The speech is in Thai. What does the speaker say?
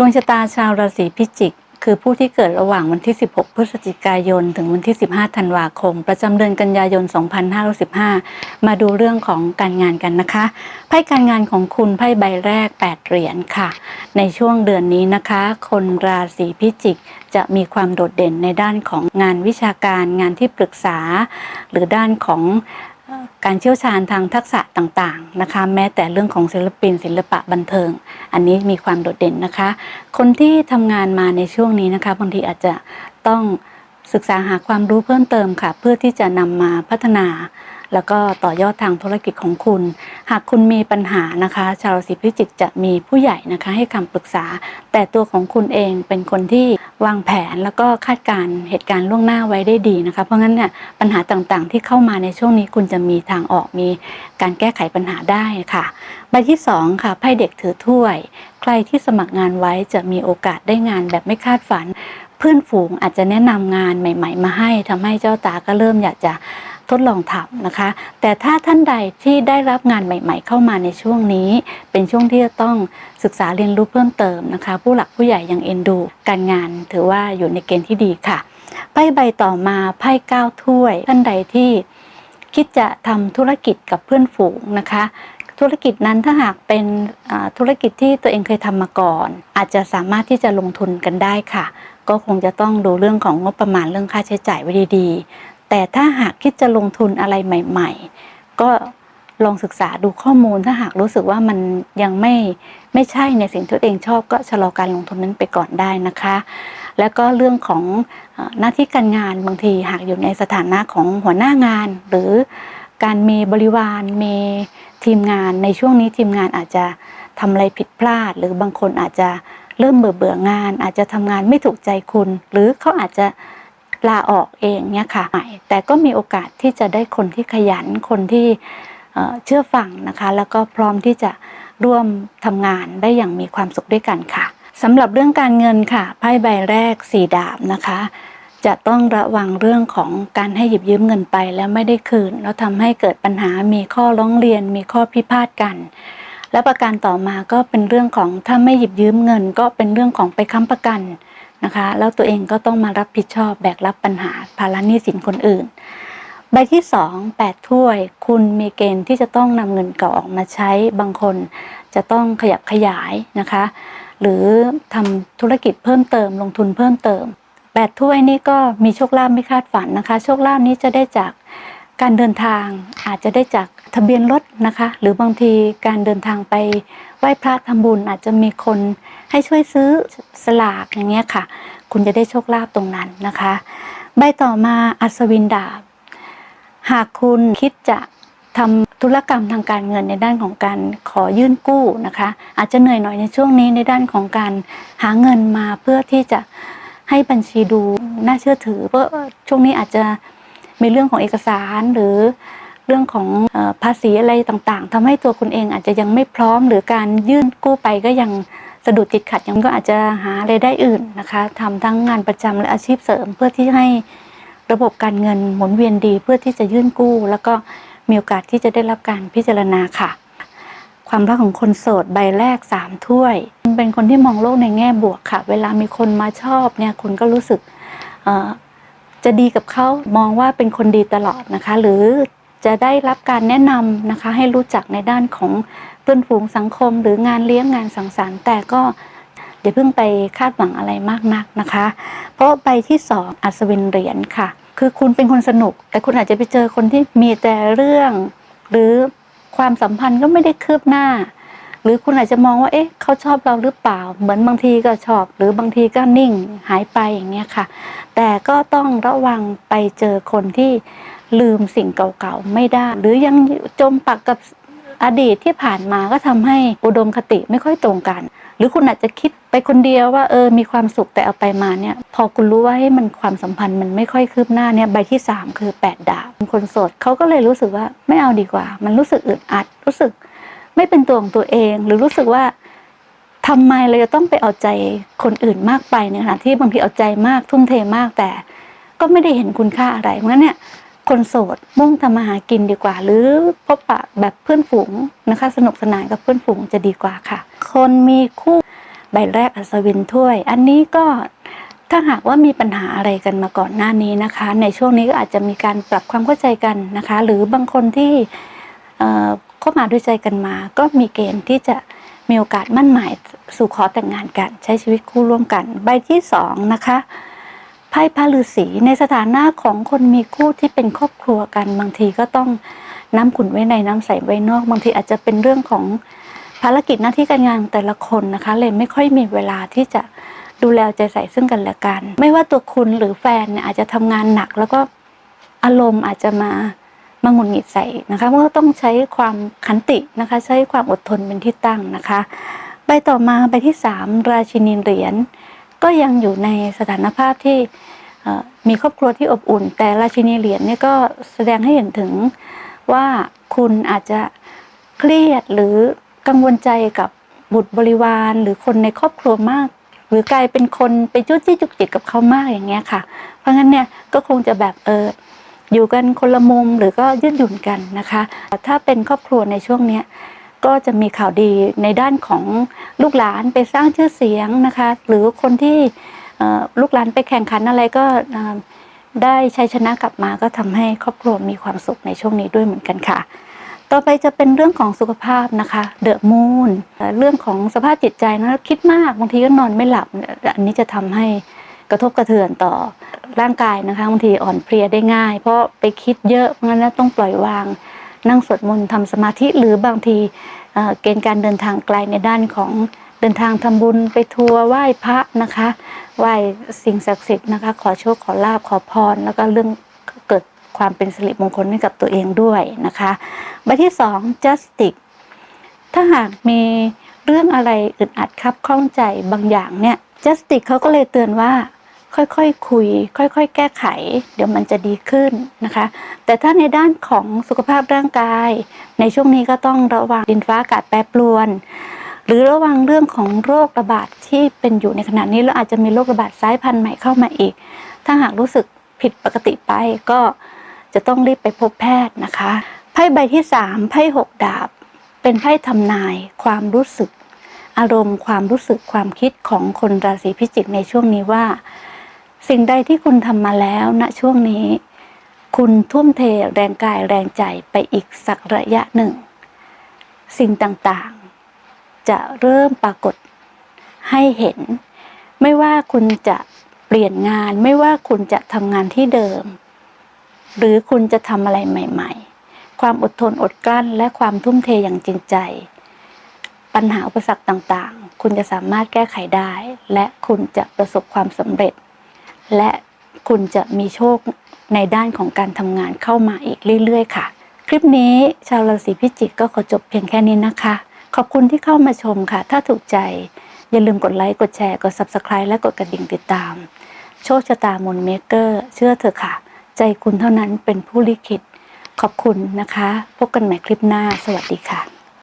ดวงชะตาชาวราศีพิจิก คือผู้ที่เกิดระหว่างวันที่ 16 พฤศจิกายน ถึงวันที่ 15 ธันวาคม ประจำเดือนกันยายน 2515 มาดูเรื่องของการงานกันนะคะ ไพ่การงานของคุณไพ่ใบแรก 8 เหรียญค่ะ ในช่วงเดือนนี้นะคะ คนราศีพิจิกจะมีความโดดเด่นในด้านของงานวิชาการ งานที่ปรึกษา หรือด้านของ การเชี่ยวชาญทางทักษะต่างๆนะคะแม้แต่เรื่องของศิลปิน ศิลปะบันเทิง อันนี้มีความโดดเด่นนะคะ คนที่ทำงานมาในช่วงนี้นะคะบางทีอาจจะต้องศึกษาหาความรู้เพิ่มเติมค่ะ เพื่อที่จะนำมาพัฒนา แล้วก็ต่อยอดทางธุรกิจของคุณ หากคุณมีปัญหานะคะ ชาวราศีพิจิกจะมีผู้ใหญ่นะคะให้คำปรึกษา แต่ตัวของคุณเองเป็นคนที่วางแผนแล้วก็คาดการเหตุการณ์ล่วงหน้าไว้ได้ดีนะคะ เพราะงั้นเนี่ยปัญหาต่างๆ ที่เข้ามาในช่วงนี้คุณจะมีทางออกมีการแก้ไขปัญหาได้ค่ะใบที่สองค่ะไพ่เด็กถือถ้วย ใครที่สมัครงานไว้จะมีโอกาสได้งานแบบไม่คาดฝัน เพื่อนฝูงอาจจะแนะนำงานใหม่ ๆ มาให้ทำให้เจ้าตาก็เริ่มอยากจะ ทดลองทำนะคะ แต่ถ้าท่านใดที่ได้รับงานใหม่ ๆ เข้ามาในช่วงนี้ เป็นช่วงที่จะต้องศึกษาเรียนรู้เพิ่มเติมนะคะ ผู้หลักผู้ใหญ่ยังเอ็นดู การงานถือว่าอยู่ในเกณฑ์ที่ดีค่ะไพ่ใบต่อมาไพ่เก้าถ้วย ท่านใดที่คิดจะทำธุรกิจกับเพื่อนฝูงนะคะ ธุรกิจนั้นถ้าหากเป็นธุรกิจที่ตัวเองเคยทำมาก่อน อาจจะสามารถที่จะลงทุนกันได้ค่ะ ก็คงจะต้องดูเรื่องของงบประมาณเรื่องค่าใช้จ่ายไว้ดีๆ แต่ถ้าหากคิดจะลงทุนอะไรใหม่ ๆ ก็ลองศึกษาดูข้อมูลถ้าหากรู้สึกว่ามันยังไม่ไม่ใช่ในสิ่งที่ตัวเองชอบก็ชะลอการลงทุนนั้นไปก่อนได้นะคะ แล้วก็เรื่องของหน้าที่การงานบางทีหากอยู่ในสถานะของหัวหน้างาน หรือการมีบริวารมีทีมงานในช่วงนี้ทีมงานอาจจะทำอะไรผิดพลาด หรือบางคนอาจจะเริ่มเบื่อเบื่องาน อาจจะทำงานไม่ถูกใจคุณ หรือเขาอาจจะ ลาออกเองเนี่ยค่ะแต่ก็มีโอกาสที่จะได้คนที่ขยันคนที่เชื่อฟังนะคะ แล้วก็พร้อมที่จะร่วมทำงานได้อย่างมีความสุขด้วยกันค่ะสำหรับเรื่องการเงินค่ะไพ่ใบแรกสีดาบนะคะ จะต้องระวังเรื่องของการให้หยิบยืมเงินไปแล้วไม่ได้คืน แล้วทำให้เกิดปัญหามีข้อร้องเรียน มีข้อพิพาทกัน และประการต่อมาก็เป็นเรื่องของถ้าไม่หยิบยืมเงิน ก็เป็นเรื่องของไปค้ำประกัน นะคะ แล้วตัวเองก็ต้องมารับผิดชอบแบกรับปัญหาภาระหนี้สินคนอื่น ใบที่สองแปดถ้วย คุณมีเกณฑ์ที่จะต้องนำเงินเก่าออกมาใช้บางคน จะต้องขยับขยายนะคะ หรือทำธุรกิจเพิ่มเติม ลงทุนเพิ่มเติมแปดถ้วยนี่ก็มีโชคลาภไม่คาดฝันนะคะ โชคลาภนี้จะได้จากการเดินทางอาจจะได้จาก ทะเบียนรถนะคะ หรือบางทีการเดินทางไปไหว้พระทำบุญอาจจะมีคนให้ช่วยซื้อสลากอย่างเงี้ยค่ะ คุณจะได้โชคลาภตรงนั้นนะคะ ใบต่อมาอัศวินดาบ หากคุณคิดจะทำธุรกรรมทางการเงินในด้านของการขอยื่นกู้นะคะ อาจจะเหนื่อยหน่อยในช่วงนี้ในด้านของการหาเงินมาเพื่อที่จะให้บัญชีดูน่าเชื่อถือ เพราะช่วงนี้อาจจะมีเรื่องของเอกสารหรือ เรื่องของภาษีอะไรต่างๆทำให้ตัวคุณเองอาจจะยังไม่พร้อม หรือการยื่นกู้ไปก็ยังสะดุดติดขัดยังก็อาจจะหารายได้อื่นนะคะทำทั้งงานประจำและอาชีพเสริม เพื่อที่ให้ระบบการเงินหมุนเวียนดี เพื่อที่จะยื่นกู้ แล้วก็มีโอกาสที่จะได้รับการพิจารณาค่ะ ความรักของคนโสดใบแรกสามถ้วย เป็นคนที่มองโลกในแง่บวกค่ะ เวลามีคนมาชอบเนี่ยคุณก็รู้สึกจะดีกับเขามองว่าเป็นคนดีตลอดนะคะ หรือ จะได้รับการแนะนำนะคะให้รู้จักในด้านของเพื่อนฝูงสังคม หรืองานเลี้ยงงานสังสรรค์ แต่ก็อย่าเพิ่งไปคาดหวังอะไรมากนักนะคะ เพราะใบที่สองอัศวินเหรียญค่ะ คือคุณเป็นคนสนุก แต่คุณอาจจะไปเจอคนที่มีแต่เรื่อง หรือความสัมพันธ์ก็ไม่ได้คืบหน้า หรือคุณอาจจะมองว่าเอ๊ะเขาชอบเราหรือเปล่า เหมือนบางทีก็ชอบ หรือบางทีก็นิ่งหายไปอย่างเงี้ยค่ะ แต่ก็ต้องระวังไปเจอคนที่ ลืมสิ่งเก่าๆไม่ได้ หรือยังจมปักกับอดีตที่ผ่านมาก็ทำให้อุดมคติไม่ค่อยตรงกัน หรือคุณอาจจะคิดไปคนเดียวว่าเออมีความสุขแต่เอาไปมาเนี่ย พอคุณรู้ว่าให้มันความสัมพันธ์มันไม่ค่อยคืบหน้าเนี่ยใบที่สามคือแปดดาบคนโสดเขาก็เลยรู้สึกว่าไม่เอาดีกว่า มันรู้สึกอึดอัด รู้สึกไม่เป็นตัวของตัวเอง หรือรู้สึกว่าทำไมเราจะต้องไปเอาใจคนอื่นมากไปในขณะที่บางทีเอาใจมากทุ่มเทมากแต่ ก็ไม่ได้เห็นคุณค่าอะไรเพราะฉะนั้นเนี่ย คนโสดมุ่งทำมาหากินดีกว่า หรือพบปะแบบเพื่อนฝูงนะคะ สนุกสนานกับเพื่อนฝูงจะดีกว่าค่ะ คนมีคู่ใบแรกอัศวินถ้วย อันนี้ก็ถ้าหากว่ามีปัญหาอะไรกันมาก่อนหน้านี้นะคะ ในช่วงนี้ก็อาจจะมีการปรับความเข้าใจกันนะคะ หรือบางคนที่เข้ามาด้วยใจกันมา ก็มีเกณฑ์ที่จะมีโอกาสมั่นหมายสู่ขอแต่งงานกัน ใช้ชีวิตคู่ร่วมกัน ใบที่สองนะคะ ไพ่พระฤาษีในสถานะของคนมีคู่ที่เป็นครอบครัวกัน บางทีก็ต้องน้ำขุนไว้ในน้ำใสไว้นอก บางทีอาจจะเป็นเรื่องของภารกิจหน้าที่การงานแต่ละคนนะคะ เลยไม่ค่อยมีเวลาที่จะดูแลใจใส่ซึ่งกันและกัน ไม่ว่าตัวคุณหรือแฟนเนี่ยอาจจะทำงานหนัก แล้วก็อารมณ์อาจจะมามาหงุดหงิดใส่นะคะมันก็ต้องใช้ความขันตินะคะ ใช้ความอดทนเป็นที่ตั้งนะคะ ใบต่อมาใบที่สามราชินีเหรียญ ก็ยังอยู่ในสถานภาพที่มีครอบครัวที่อบอุ่น แต่ราชินีเหรียญเนี่ยก็แสดงให้เห็นถึงว่าคุณอาจจะเครียดหรือกังวลใจกับบุตรบริวาร หรือคนในครอบครัวมาก หรือกลายเป็นคนไปจุ้จี้จุกจิกกับเขามากอย่างเงี้ยค่ะ เพราะงั้นเนี่ยก็คงจะแบบเอออยู่กันคนละมุมหรือก็ยืดหยุ่นกันนะคะ ถ้าเป็นครอบครัวในช่วงเนี้ย ก็จะมีข่าวดีในด้านของลูกหลานไปสร้างชื่อเสียงนะคะ หรือคนที่ลูกหลานไปแข่งขันอะไรก็ได้ชัยชนะกลับมาก็ทำให้ครอบครัวมีความสุขในช่วงนี้ด้วยเหมือนกันค่ะ ต่อไปจะเป็นเรื่องของสุขภาพนะคะเดอะมูนเรื่องของสภาพจิตใจนะคิดมากบางทีก็นอนไม่หลับอันนี้จะทำให้กระทบกระเทือนต่อร่างกายนะคะบางทีอ่อนเพลียได้ง่าย เพราะไปคิดเยอะเพราะงั้นต้องปล่อยวาง นั่งสวดมนต์ทำสมาธิหรือบางทีเกณฑ์การเดินทางไกลในด้านของเดินทางทำบุญไปทัวร์ไหว้พระนะคะไหว้สิ่งศักดิ์สิทธิ์นะคะ ขอโชคขอลาบขอพร แล้วก็เรื่องเกิดความเป็นสิริมงคลให้กับตัวเองด้วยนะคะใบที่สอง justice ถ้าหากมีเรื่องอะไรอึดอัดคับข้องใจบางอย่างเนี่ย justice เขาก็เลยเตือนว่า ค่อยๆคคุย ค่อยๆ แก้ไข เดี๋ยวมันจะดีขึ้นนะคะ แต่ถ้าในด้านของสุขภาพร่างกาย ในช่วงนี้ก็ต้องระวังดินฟ้าอากาศแปรปรวน หรือระวังเรื่องของโรคระบาดที่เป็นอยู่ในขณะนี้แล้วอาจจะมีโรคระบาดสายพันธุ์ใหม่เข้ามาอีก ถ้าหากรู้สึกผิดปกติไปก็จะต้องรีบไปพบแพทย์นะคะไพ่ใบที่สามไพ่หกดาบ เป็นไพ่ทำนายความรู้สึก อารมณ์ความรู้สึกความคิดของคนราศีพิจิกในช่วงนี้ว่า สิ่งใดที่คุณทำมาแล้วณช่วงนี้ คุณทุ่มเทแรงกายแรงใจไปอีกสักระยะหนึ่ง สิ่งต่างๆ จะเริ่มปรากฏให้เห็น ไม่ว่าคุณจะเปลี่ยนงาน ไม่ว่าคุณจะทำงานที่เดิม หรือคุณจะทำอะไรใหม่ ๆ ความอดทนอดกลั้น และความทุ่มเทอย่างจริงใจ ปัญหาอุปสรรคต่างๆ คุณจะสามารถแก้ไขได้ และคุณจะประสบความสำเร็จ และคุณจะมีโชคในด้านของการทำงานเข้ามาอีกเรื่อย ๆ ค่ะ คลิปนี้ชาวราศีพิจิกก็ขอจบเพียงแค่นี้นะคะ ขอบคุณที่เข้ามาชมค่ะ ถ้าถูกใจอย่าลืมกดไลค์ กดแชร์ กด Subscribe และกดกระดิ่งติดตาม โชคชะตามนเมเกอร์ เชื่อเถอะค่ะ ใจคุณเท่านั้นเป็นผู้ลิขิต ขอบคุณนะคะ พบกันใหม่คลิปหน้า สวัสดีค่ะ